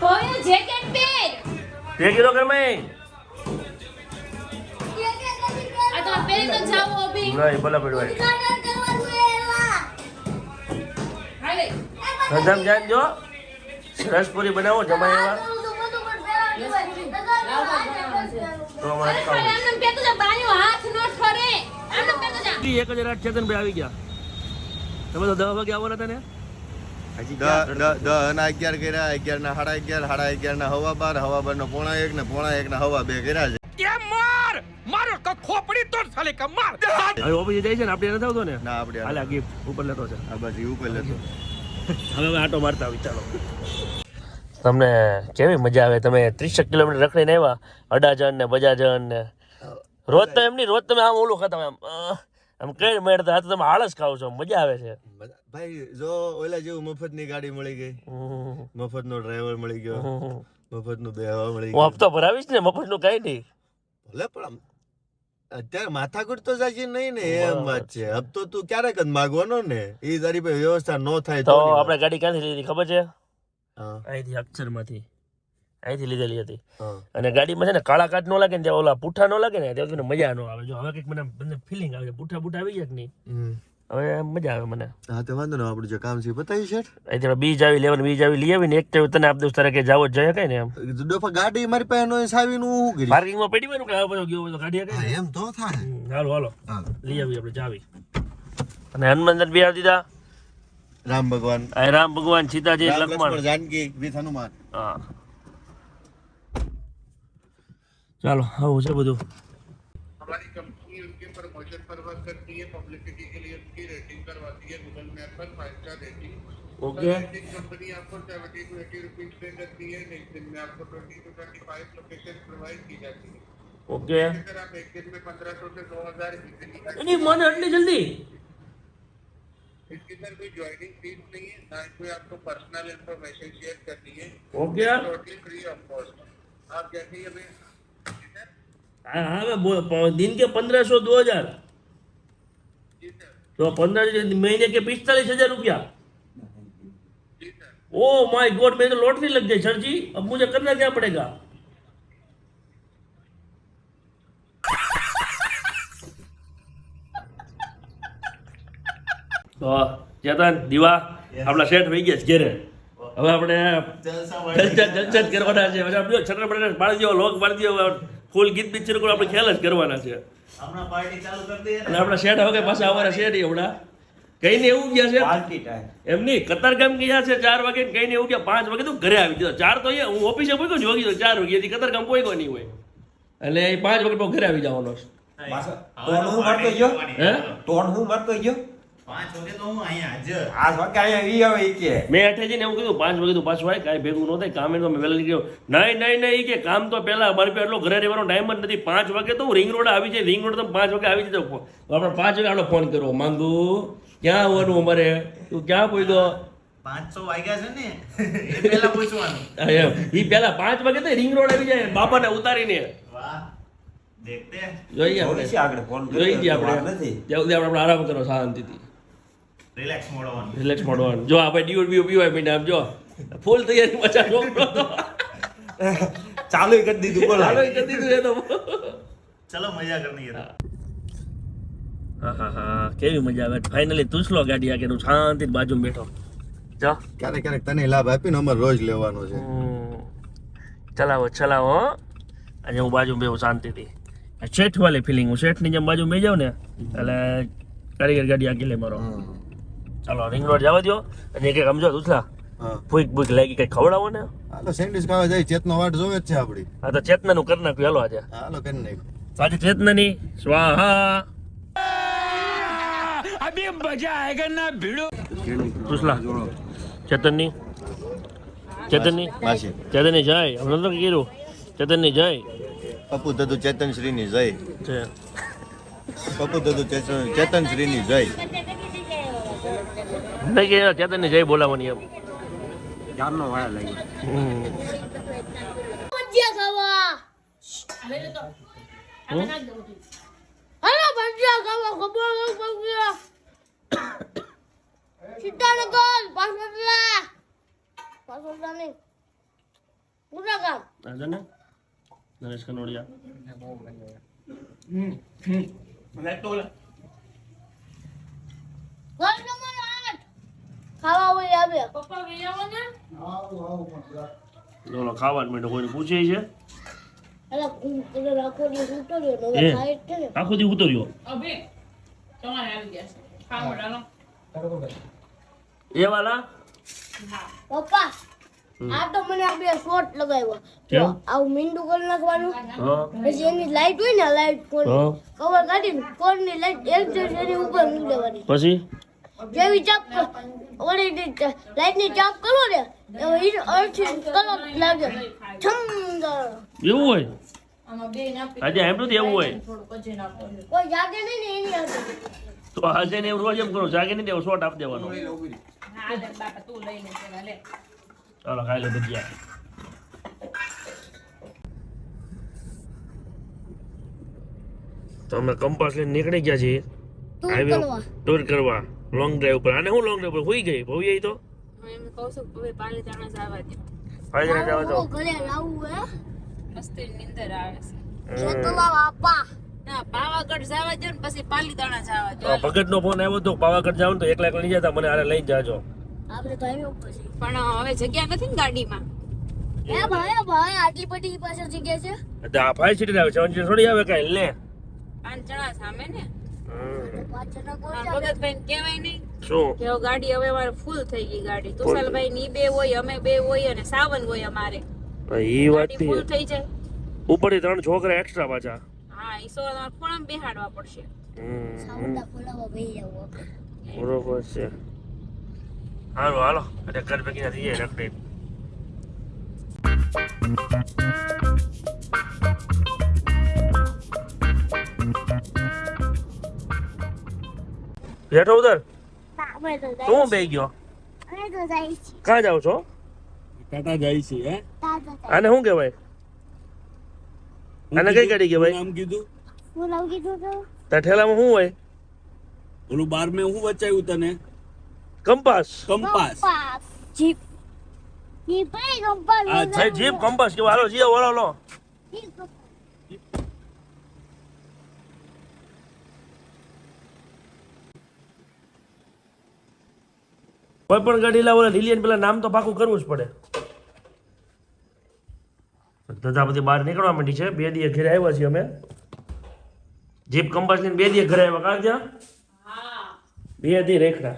ભવ્ય જેકેટ પહેર તે કીધો કે મેં આ તો પહેરી તો જાવ અભી નહીં ભલે પડવાય. ધંધામ જાય જો. રસપુરી બનાવો જમાય એવા. તો અમારે હાથ નો ઠરે એક જ રાત ચેતનભાઈ આવી ગયા. તમે તો દસ વાગે આવવાના હતા ને દહ ના અગિયાર કર્યા અગિયાર ના સાડા અગિયાર સાડા અગિયાર ના હવા બાર હવા બાર ના પોણા એક ને પોણા એક ના હવા બે કર્યા છે. હવે ઓફિસે જાય છે ને આપણે નથી આવતો ને? ના આપણે હાલે ગિફ્ટ ઉપર લેતો છે. આ બાજુ ઉપર લેતો હવે હવે આટો મારતા તમને કેવી મજા આવે? તમે ત્રીસેક કિલોમીટર રખડીને આવ્યા અડાજણ ને બજાજણ ને. રોજ તો એમની રોજ તમે આમ ઓલું ખાતા આમ આમ કઈ મેળતા તો તમે આળસ ખાવ છો મજા આવે છે. ભાઈ જો ઓલા જેવું મફતની ગાડી મળી ગઈ. મફત નો ડ્રાઈવર મળી ગયો. મફતનું બેહવા મળી હું હપ્તો ભરાવીશ ને મફતનું કઈ નહીં. ભલે પણ આમ અત્યારે માથાકૂટ તો જાય નહીં ને એમ વાત છે. હપ્તો તું ક્યારેક જ માગવાનો ને એ તારી પાસે વ્યવસ્થા ન થાય તો. આપણે ગાડી ક્યાંથી લીધી ખબર છે? અહીંથી અક્ષરમાંથી. અહીંથી લીધેલી હતી. અને ગાડીમાં છે ને કાળા કાચ નો લાગે ને ત્યાં ઓલા પૂઠા નો લાગે ને ત્યાં મજા નો આવે. જો હવે કંઈક મને મને ફિલિંગ આવે પૂઠા પૂઠા આવી જાય કે નહીં? હવે મજા આવે મને. હા તો વાંધો ન આપણું જે કામ છે બતાવી છે આપણે બીજ આવી લેવાનું બીજ આવી લઈ આવીને એક તો તને આપ દઉં તારે કે જાવ જ જાય કઈ ને એમ. ડોફા ગાડી મારી પાસે નો સાવીનું હું કરી પાર્કિંગમાં પડી હોય કે આ બધો ગયો બધો ગાડી કઈ એમ તો થાય. હાલો હાલો. લઈ આવી આપણે જાવી. અને હનુમાનદાન બી આવી દીધા રામ ભગવાન. આ રામ ભગવાન સીતાજી લક્ષ્મણ જાનકી વિથ હનુમાન. હા. ચાલો આવું છે બધું हमारी कंपनी उनके प्रमोशन पर वर्क करती है पब्लिसिटी के लिए उनकी रेटिंग करवाती है गूगल मैप पर five star rating okay rating company आपको seventy to eighty rupees pay करती है एक दिन में आपको twenty to twenty five location provide की जाती है ઓકે अगर आप एक दिन में पंद्रह सौ से दो हजार इजीली એની મને આટલી જલ્દી इसकी सर कोई ज्वाइनिंग फीस नहीं है ना ही कोई आपको पर्सनल इन्फॉर्मेशन शेयर करनी है okay totally free of cost आप जैसे ही हमें जी सर हाँ हाँ मैं बोल- प- दिन के पंद्रह सौ दो हजार जी सर तो पंद्रह महीने के पिस्तालीस हजार रुपया जी सर ओ माय गॉड मेरी तो लॉटरी लग गई सर जी अब मुझे करना क्या पड़ेगा તો ચેતન દીવા આપણા શેઠ વહી ગયા છે ઘેરે હવે આપણે જલસા જલસા જ કરવાના છે હવે આપણે છત્ર બટર પાડી દો લોક પાડી દો ફૂલ ગીત બીત શરૂ આપણે ખ્યાલ જ કરવાના છે. અને આપણા શેઠ હવે પાછા આવવાના શેઠ નહીં હમણાં. કઈને એવું ગયા છે? એમની ટાઈમ એમ નહીં કતારગામ ગયા છે ચાર વાગે ને કઈને એવું ગયા પાંચ વાગે તો ઘરે આવી ગયો. ચાર તો અહીંયા હું ઓફિસે પોઈકો જોગી તો ચાર વાગે. હજી કતારગામ કોઈ નહીં હોય. એટલે એ પાંચ વાગે ઘરે આવી જવાનો છે. હું મારતો ગયો? હે? તોડ હું મારતો ગયો? પાંચ વાગે તો હું અહીંયા હાજર. આ વાગે અહીંયા વી આવે કે. મેં અઠે જઈને એવું કીધું પાંચ વાગે તો પાછું આવે કાંઈ ભેગું ન થાય કામ મેં વહેલા નીકળ્યો. નહીં નહીં નહીં કે કામ તો પહેલાં અમારે પાસે એટલો ઘરે રહેવાનો ટાઈમ જ નથી. પાંચ વાગે તો હું રિંગ રોડ આવી જાય. રિંગ રોડ તો પાંચ વાગે આવી જતો તો આપણે પાંચ વાગે આપણો ફોન કરવો માંગુ ક્યાં આવવાનું અમારે? તું ક્યાં પોઈગો પાંચસો વાગ્યા છે ને એ પહેલા પૂછવાનું. એમ. ઈ પહેલા પાંચ વાગે તો રિંગ રોડ આવી જાય બાપાને ઉતારીને. જોઈએ આપણે. આગળ ફોન જોઈ કર્યો ગયા તો વાર આપણે આપણે આરામ કરો શાંતિથી. રિલેક્સ મોડ ઓન રિલેક્સ મોડવાનું જો આપણે ડીઓ બીઓ પીવાય પીને આમ જો. ફૂલ તૈયારી મજા જો. ચાલુ કરી દીધું બોલ ચાલુ કરી દીધું એ તો. ચલો મજા કરની હા. હા હા કેવી મજા આવે? ફાઇનલી તુસલો ગાડી આ શાંતિ હું શાંતિથી બાજુમાં બેઠો. જો. ક્યારેક ક્યારેક તને લાભ આપીને અમારે રોજ લેવાનો છે. હમ. ચલાવો ચલાવો અને હું બાજુ બેહું શાંતિથી. શેઠ વાળી ફિલિંગ હું શેઠની જેમ બાજુ મેં જાઉં ને એટલે કારીગર ગાડી આગી લે મારો. ચાલો રિંગ રોડ જવા દો અને એક એક સમજો દુસલા હા. ભૂખ ભૂખ લાગી કઈ ખવડાવો ને? હાલો સેન્ડવિચ ખાવા જાય ચેતનો વાટ જોવે જ છે આપડી. આ તો ચેતનાનું કરી નાખ્યું. હાલો આજે. હાલો કરી નાખ્યું. તો ચેતના ની સ્વાહા. દુસલા ચેતનની. ચેતનની. માસી. ચેતનની જય. હમણાં તો કીધું ચેતનની જય. પપ્પુ દદુ ચેતન શ્રીની જય. છે પપ્પુ દદુ ચેતન શ્રી ની જય. નહીં કે ચેતનની જય બોલાવવાની એમ. ચારનો વાળા લાગી હમ. ભજીયા ખાવા. લે તો. હાલો ભજીયા ખાવા ખબર ભજીયા સિદ્ધાનગર પાસોદરા. પાસોદરા નહીં. પૂરા ગામ આ છે ને? નરેશ કનોડિયા. ઘર નંબર આઠ ખાવા હોય આવે. પપ્પા વેયાવો ને છે આખો દી ઉતર્યો? એ વાલા આ તો મને આ બે લગાવ્યો. કેમ? આવું મીંડું કરી નાખવાનું. પછી એની લાઈટ હોય ને લાઈટ ફોન કવર કાઢીને ફોનની લાઈટ એક એની ઉપર મૂકી દેવાની. પછી? જેવી ચાપ ઓલી લાઈટની ચાપ કરો ને એવો અર્થી કલર લાગે. છમ એવું હોય? આજે એમ નથી એવું હોય. થોડુંક અજય કોઈ જાગે નહીં ને એની તો આજે ને એવું રોજ એમ કરો જાગે નહીં દેવો શોર્ટ આપી દેવાનો. હા લે બાપા તું લઈ લે પેલા લે. ચાલો ખાઈ લે ભજીયા તો અમે કંપાસ લઈને નીકળી ગયા છીએ. ટૂર કરવા. લોંગ ડ્રાઈવ પર આને હું લોંગ ડ્રાઈવ પર હોઈ ગઈ? ભવ્ય તો? હું એમ કહું છું કે પાલીતાણા જવા દે. જણા જાવ ઘરે આવું હે. મસ્તી નીંદર આવે છે. જો તો બાપા પાવાગઢ જવા દો ને પછી પાલીતાણા જવા દો ભગત નો ફોન આવ્યો તો પાવાગઢ જાવ તો એકલા એકલા લઈ જતા મને આરે લઈ જાજો. આપણે તો પણ હવે જગ્યા નથી ને ગાડીમાં? એ ભાઈ ભાઈ આટલી બધી પાછળ જગ્યા છે? આ આવે સેવન સીટર થોડી આવે કાંઈ લે. પાંચ જણા સામે ને? ગાડી હવે મારે ફૂલ થઈ ગઈ ગાડી. તુષાલભાઈ ની બે હોય અમે બે હોય અને સાવન હોય અમારે. વાત ફૂલ થઈ જાય. ઉપરથી ત્રણ છોકરા એક્સ્ટ્રા પાછા. હા ઈ સો તમારે બેહાડવા પડશે. બરોબર છે. હાલો હાલો. એટલે ઘર ભેગી થઈ જાય રખડી. તો જાય શું બે ગયો? ક્યાં જાવ છો? ટાટા જાય છે હે? આને શું કહેવાય? આને કઈ ગાડી કહેવાય? નામ કીધું? હું નામ કીધું તો? તાર ઠેલામાં શું હોય? ઓલું બાર મેં હું બચાવ્યું તને? Compass. Compass. Jeep Jeep compass ભાઈ જીપ કંપાસ કેવા? હાલો જીઓ વાળો લો. Jeep compass. કોઈ પણ ગાડી લાવો રિલિયન પેલા નામ તો પાકું કરવું જ પડે. ધંધા બધી બહાર નીકળવા માંડી છે. બે દિવસ ઘરે આવ્યા છીએ અમે. જીપ કંપાસ લઈને બે દિવસ ઘરે આવ્યા. કાં ત્યાં? બે દી રેખડા.